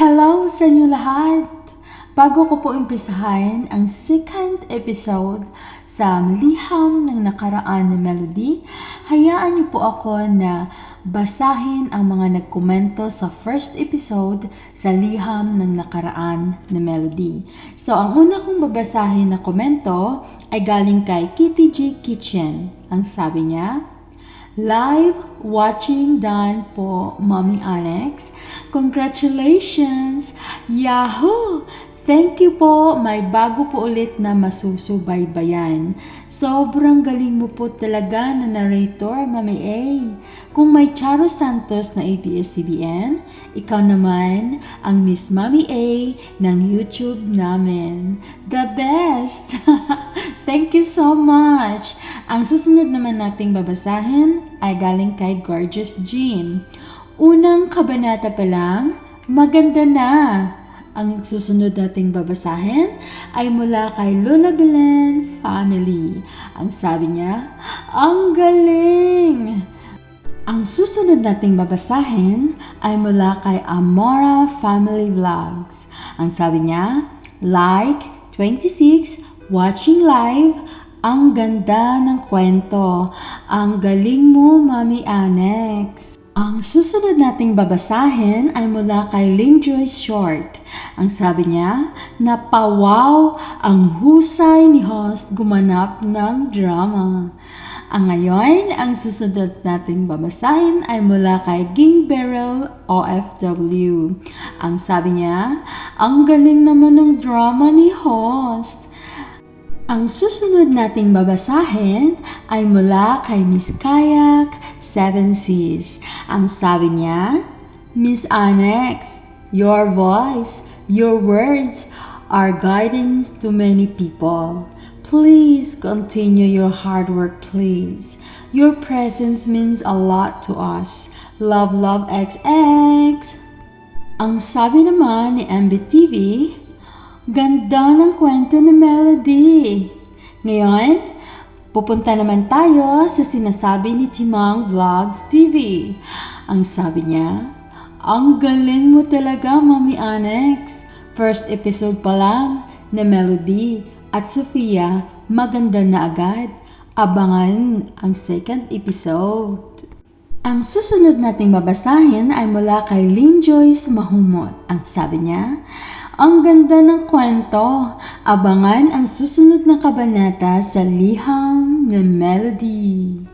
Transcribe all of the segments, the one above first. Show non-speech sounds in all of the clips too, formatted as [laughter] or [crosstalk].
Hello sa inyo lahat! Bago ko po umpisahan ang second episode sa Liham ng Nakaraan na Melody, hayaan niyo po ako na basahin ang mga nagkomento sa first episode sa Liham ng Nakaraan na Melody. So, ang una kong babasahin na komento ay galing kay Kitty G Kitchen. Ang sabi niya, Live watching done po, Mommy Annex. Congratulations! Yahoo! Thank you po. May bago po ulit na masusubaybayan. Sobrang galing mo po talaga na narrator, Mami A. Kung may Charo Santos na ABS-CBN, ikaw naman ang Miss Mami A ng YouTube namin. The best! [laughs] Thank you so much! Ang susunod naman nating babasahin ay galing kay Gorgeous Jean. Unang kabanata pa lang, maganda na! Ang susunod nating babasahin ay mula kay Lola Belen Family. Ang sabi niya, ang galing! Ang susunod nating babasahin ay mula kay Amora Family Vlogs. Ang sabi niya, like 26, watching live, ang ganda ng kwento. Ang galing mo, Mami Annex. Ang susunod nating babasahin ay mula kay Ling Joyce Short. Ang sabi niya, napawaw ang husay ni host gumanap ng drama. Ang ngayon, ang susunod nating babasahin ay mula kay Ging Beryl OFW. Ang sabi niya, ang galing naman ng drama ni host. Ang susunod nating babasahin ay mula kay Miss Kayak Seven Seas. Ang sabi niya, Miss Annex, your voice, your words are guidance to many people. Please continue your hard work, please. Your presence means a lot to us. Love, love, XX. Ang sabi naman ni MBTV, Ganda ng kwento ni Melody. Ngayon, pupunta naman tayo sa sinasabi ni Timang Vlogs TV. Ang sabi niya, ang galing mo talaga, Mami Annex. First episode pa lang na Melody at Sofia maganda na agad. Abangan ang second episode. Ang susunod nating babasahin ay mula kay Lynn Joyce Mahumot. Ang sabi niya, ang ganda ng kwento. Abangan ang susunod na kabanata sa Liham na Melody.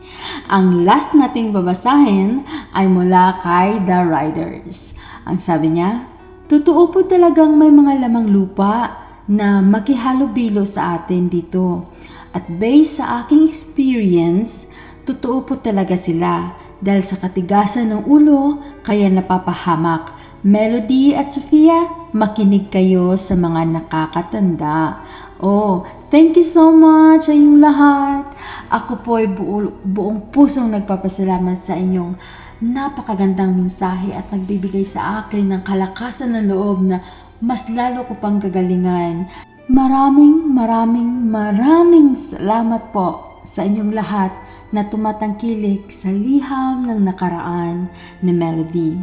Ang last nating babasahin ay mula kay The Riders. Ang sabi niya, Totoo po talagang may mga lamang lupa na makihalubilo sa atin dito. At based sa aking experience, totoo po talaga sila dahil sa katigasan ng ulo kaya napapahamak. Melody at Sofia, makinig kayo sa mga nakakatanda. Oh, thank you so much sa inyong lahat. Ako po ay buo, buong pusong nagpapasalamat sa inyong napakagandang mensahe at nagbibigay sa akin ng kalakasan ng loob na mas lalo ko pang gagalingan. Maraming maraming maraming salamat po sa inyong lahat na tumatangkilik sa liham ng nakaraan ni Melody.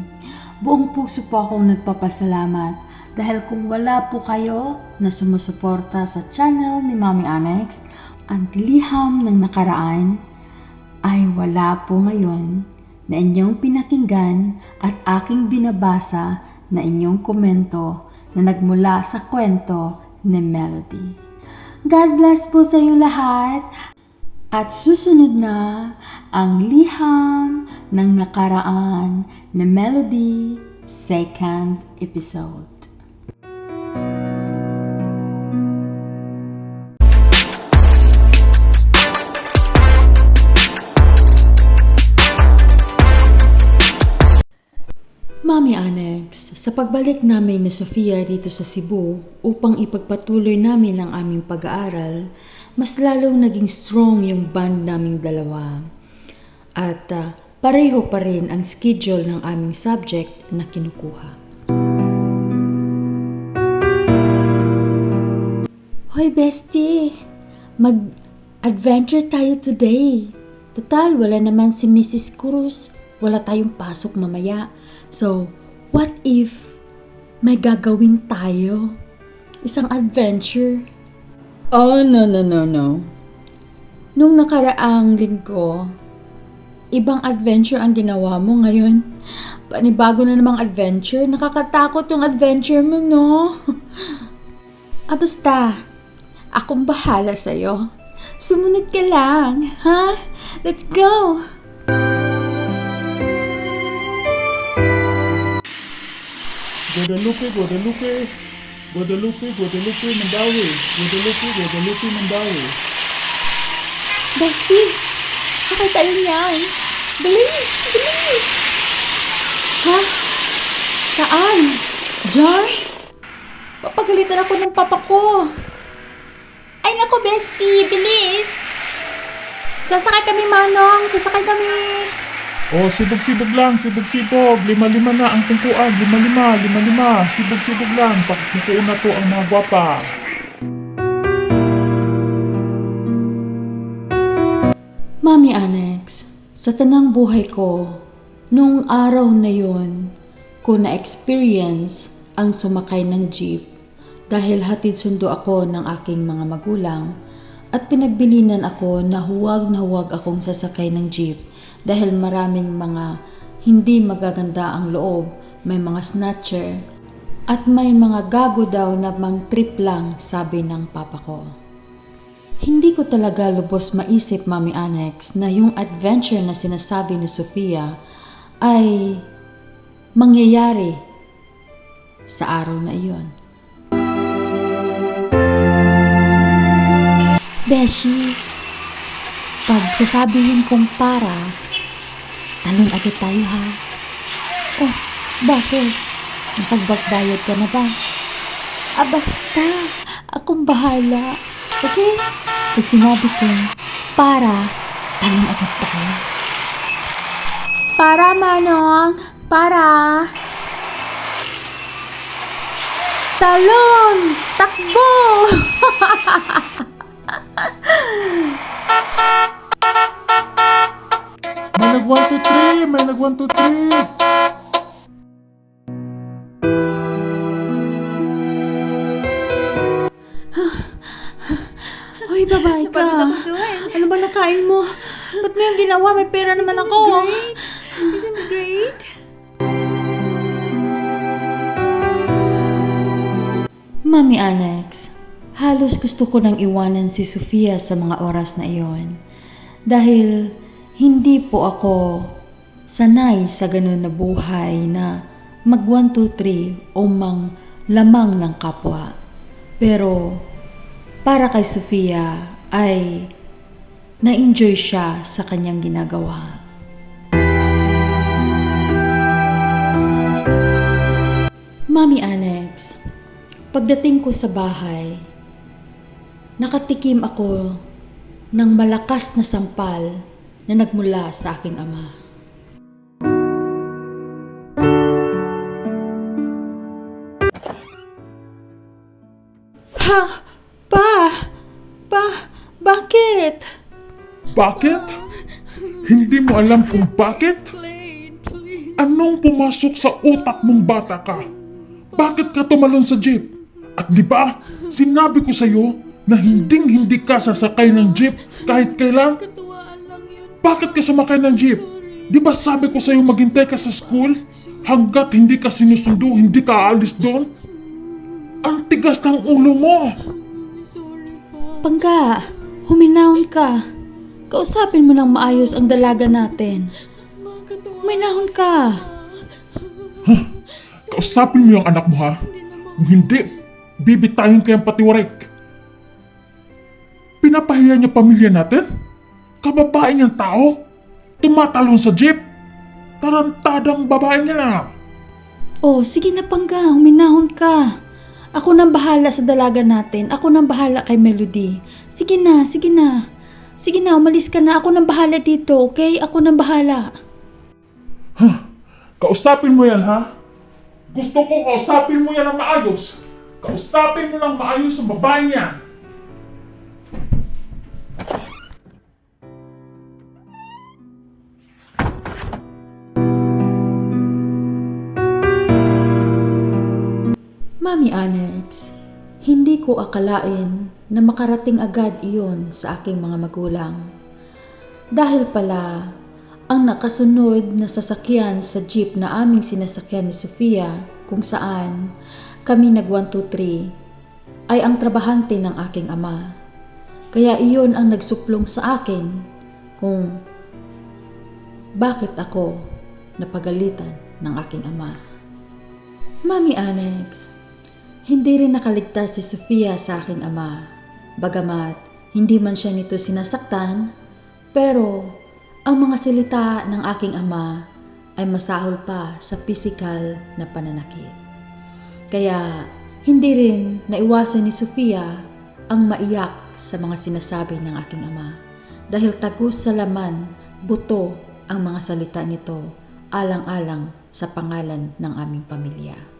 Buong puso po akong nagpapasalamat dahil kung wala po kayo na sumusuporta sa channel ni Mami Annex, ang liham ng nakaraan ay wala po ngayon na inyong pinakinggan at aking binabasa na inyong komento na nagmula sa kwento ni Melody. God bless po sa inyong lahat at susunod na ang liham ng nakaraan na Melody second episode. Mami Annex, sa pagbalik namin ni Sofia dito sa Cebu upang ipagpatuloy namin ang aming pag-aaral, mas lalong naging strong yung band naming dalawa. At ah, pareho pa rin ang schedule ng aming subject na kinukuha. Hoy bestie, mag-adventure tayo today. Total, wala naman si Mrs. Cruz. Wala tayong pasok mamaya. So, what if may gagawin tayo. Isang adventure. Oh, no, no, no, no. Nung nakaraang linggo, ibang adventure ang ginawa mo ngayon. Panibago na namang adventure. Nakakatakot yung adventure mo, no? [laughs] ah, basta. Akong bahala sa'yo. Sumunod ka lang, ha? Let's go! Guadalupe, Guadalupe, Guadalupe, Guadalupe, Mandawi, Guadalupe, Guadalupe, Mandawi. Bestie, sakay tayo niyan. Bilis, bilis. Ha? Saan? John? Papagalitan ako ng papa ko. Ay nako, Bestie, bilis. Sasakay kami, Manong. Sasakay kami. Oh, sibog-sibog lang, sibog-sibog. Lima-lima na ang tungkuan, lima-lima, lima-lima. Sibog-sibog lang, pakikukuun na to ang mga gwapa. Mami Annex, sa tanang buhay ko, nung araw na yon, ko na-experience ang sumakay ng jeep dahil hatid sundo ako ng aking mga magulang at pinagbilinan ako na huwag na huwag akong sasakay ng jeep dahil maraming mga hindi magaganda ang loob, may mga snatcher, at may mga gago daw na mang trip lang, sabi ng papa ko. Hindi ko talaga lubos maisip, Mami Annex, na yung adventure na sinasabi ni Sofia ay mangyayari sa araw na iyon. Beshi, pag sasabihin kong para, talon agad tayo ha. Oh, bakit? Nakagbabayad ka na ba? Ah, basta. Akong bahala. Okay? Pag sinabi kong para, talon agad tayo. Para, Manong! Para! Talon! Takbo! [laughs] May nag 1, 2, 3, may nag 1, 2, 3. Hoy, babae ka. Ano ba nakain mo? Ba't mo yung ginawa? May pera naman ako. Isn't it great? Mami Annex, halos gusto ko nang iwanan si Sofia sa mga oras na iyon. Dahil hindi po ako sanay sa ganun na buhay na mag 1, 2, 3 o mang lamang ng kapwa. Pero para kay Sofia ay na-enjoy siya sa kanyang ginagawa. Mami Annex, pagdating ko sa bahay, nakatikim ako ng malakas na sampal na nagmula sa aking ama. Ha? Pa? Pa? Bakit? Bakit? Hindi mo alam kung bakit? Plain, please. Anong pumasok sa utak mong bata ka? Bakit ka tumalon sa jeep? At di ba, sinabi ko sa'yo na hinding hindi ka sasakay ng jeep kahit kailan? Bakit ka sumakay ng jeep? Di ba sabi ko sa'yo maghintay ka sa school? Hanggat hindi ka sinusundo, hindi ka aalis doon? Ang tigas ng ulo mo! Pangga, huminahon ka. Kausapin mo ng maayos ang dalaga natin. Huminahon ka. Kausapin mo yung anak mo ha? Kung hindi, bibitayin kayang patiwarek. Pinapahiya niya pamilya natin? Kababae niyang tao? Tumatalon sa jeep? Tarantadang babae niya na. Oh, sige na Pangga, huminahon ka. Ako nang bahala sa dalaga natin. Ako nang bahala kay Melody. Sige na, sige na. Sige na, umalis ka na. Ako nang bahala dito, okay? Ako nang bahala. Kausapin mo yan ha? Gusto ko kausapin mo yan ng maayos. Kausapin mo ng maayos ang babae niya. Mami Annex, hindi ko akalain na makarating agad iyon sa aking mga magulang. Dahil pala, ang nakasunod na sasakyan sa jeep na aming sinasakyan ni Sofia kung saan kami nag 1, 2, 3 ay ang trabahante ng aking ama. Kaya iyon ang nagsuplong sa akin kung bakit ako napagalitan ng aking ama. Mami Annex, hindi rin nakaligtas si Sofia sa aking ama. Bagamat hindi man siya nito sinasaktan, pero ang mga salita ng aking ama ay masahol pa sa pisikal na pananakit. Kaya hindi rin naiwasan ni Sofia ang maiyak sa mga sinasabi ng aking ama dahil tagus sa laman, buto ang mga salita nito alang-alang sa pangalan ng aming pamilya.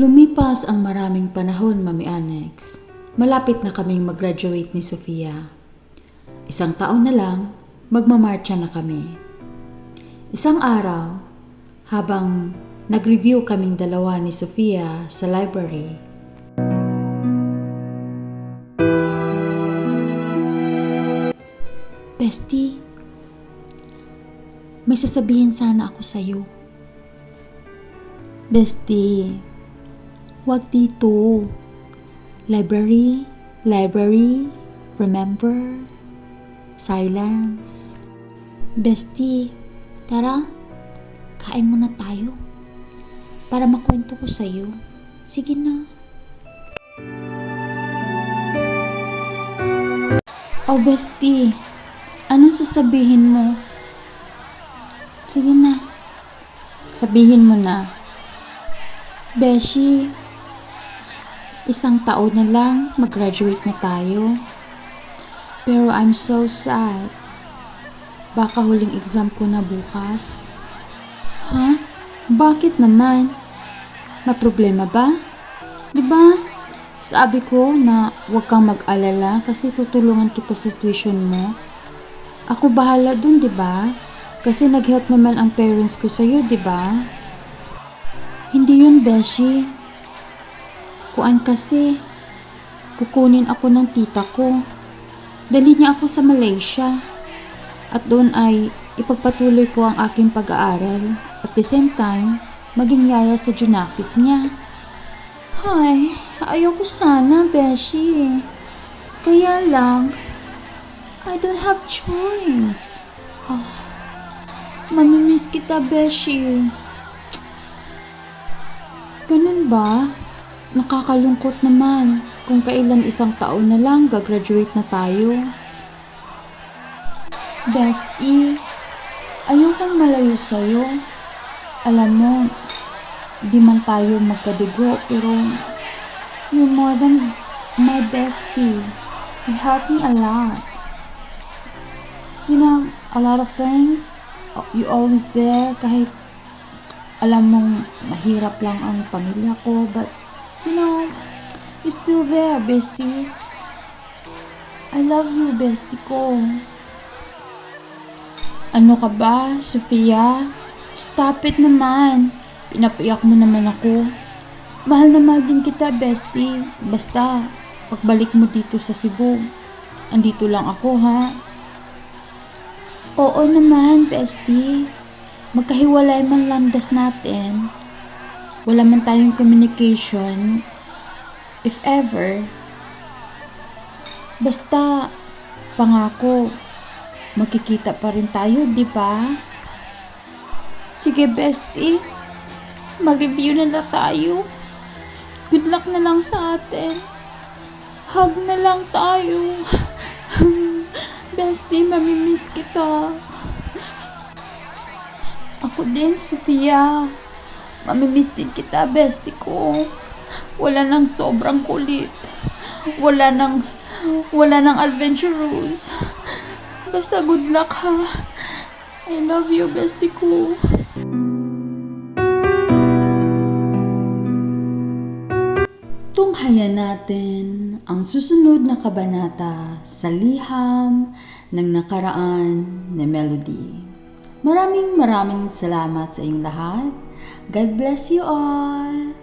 Lumipas ang maraming panahon, Mami Annex. Malapit na kaming mag-graduate ni Sofia. Isang taon na lang, magmamarcha na kami. Isang araw, habang nag-review kaming dalawa ni Sofia sa library, Bestie, may sasabihin sana ako sa'yo. Bestie, wag dito. Library, library, remember, silence. Bestie, tara, kain muna tayo. Para makwento ko sa'yo. Sige na. Oh, bestie, anong sasabihin mo? Sige na. Sabihin mo na. Beshi, isang taon na lang mag-graduate na tayo. Pero I'm so sad. Baka huling exam ko na bukas. Ha? Bakit naman? May problema ba? Di ba? Sabi ko na huwag kang mag-alala kasi tutulungan kita sa situation mo. Ako bahala dun, di ba? Kasi nag-help naman ang parents ko sa'yo, di ba? Hindi yun, Beshi. Kuan kasi, kukunin ako ng tita ko. Dali niya ako sa Malaysia. At doon ay ipagpatuloy ko ang aking pag-aaral. At the same time, maging yaya sa Junakis niya. Hay, ayoko sana, Beshi. Kaya lang, I don't have choice. Ah, mamimiss kita, Beshi. Ganun ba? Nakakalungkot naman kung kailan isang taon na lang gagraduate na tayo. Bestie, ayokong malayo sa'yo. Alam mo, di man tayo magkadugo pero you're more than my bestie. You help me a lot. You know, a lot of things. You always there kahit alam mong mahirap lang ang pamilya ko, but, you know, you're still there, bestie. I love you, bestie ko. Ano ka ba, Sofia? Stop it naman. Pinapaiyak mo naman ako. Mahal na mahal din kita, bestie. Basta, pagbalik mo dito sa Cebu, andito lang ako, ha? Oo naman, bestie magkahiwalay man landas natin, wala man tayong communication, if ever, basta, pangako, magkikita pa rin tayo, di ba? Sige, bestie, mag-review na lang tayo. Good luck na lang sa atin. Hug na lang tayo. [laughs] bestie, mamimiss kita. Ako din, Sofia. Mamimiss kita, bestie ko. Wala nang sobrang kulit. Wala nang, wala nang adventurous. Basta good luck, ha. I love you, bestie ko. Tunghayan natin ang susunod na kabanata sa liham ng nakaraan na melody. Maraming maraming salamat sa inyong lahat. God bless you all!